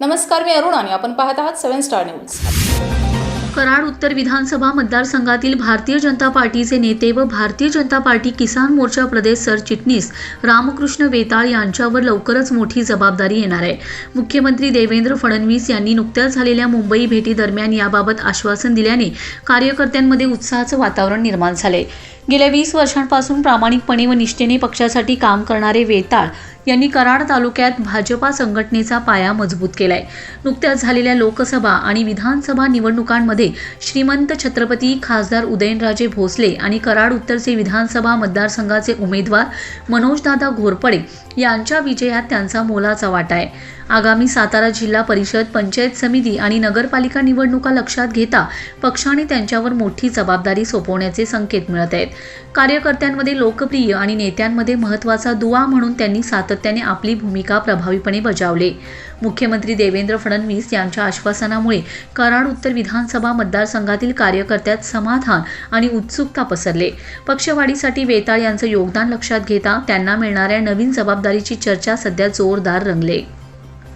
नमस्कार मी अरुण आणि आपण पाहत आहात सेव्हन स्टार न्यूज. कराड उत्तर विधानसभा मतदारसंघातील भारतीय जनता पार्टीचे नेते व भारतीय जनता पार्टी किसान मोर्चा प्रदेश सरचिटणीस रामकृष्ण वेताळ यांच्यावर लवकरच मोठी जबाबदारी येणार आहे. मुख्यमंत्री देवेंद्र फडणवीस यांनी नुकत्याच झालेल्या मुंबई भेटीदरम्यान याबाबत आश्वासन दिल्याने कार्यकर्त्यांमध्ये उत्साहाचं वातावरण निर्माण झालं आहे गेल्या वीस वर्षांपासून प्रामाणिकपणे व निष्ठेने पक्षासाठी काम करणारे वेताळ यांनी कराड तालुक्यात भाजपा संघटनेचा पाया मजबूत केलाय. नुकत्याच झालेल्या लोकसभा आणि विधानसभा निवडणुकांमध्ये श्रीमंत छत्रपती खासदार उदयनराजे भोसले आणि कराड उत्तरचे विधानसभा मतदारसंघाचे उमेदवार मनोजदादा घोरपडे यांच्या विजयात त्यांचा मोलाचा वाटा आहे. आगामी सातारा जिल्हा परिषद पंचायत समिती आणि नगरपालिका निवडणुका लक्षात घेता पक्षाने त्यांच्यावर मोठी जबाबदारी सोपवण्याचे संकेत मिळत आहेत. कार्यकर्त्यांमध्ये लोकप्रिय आणि नेत्यांमध्ये महत्त्वाचा दुवा म्हणून त्यांनी सातत्याने आपली भूमिका प्रभावीपणे बजावले. मुख्यमंत्री देवेंद्र फडणवीस यांच्या आश्वासनामुळे कराड उत्तर विधानसभा मतदारसंघातील कार्यकर्त्यात समाधान आणि उत्सुकता पसरले. पक्षवाढीसाठी वेताळ यांचं योगदान लक्षात घेता त्यांना मिळणाऱ्या नवीन जबाबदारीची चर्चा सध्या जोरदार रंगले.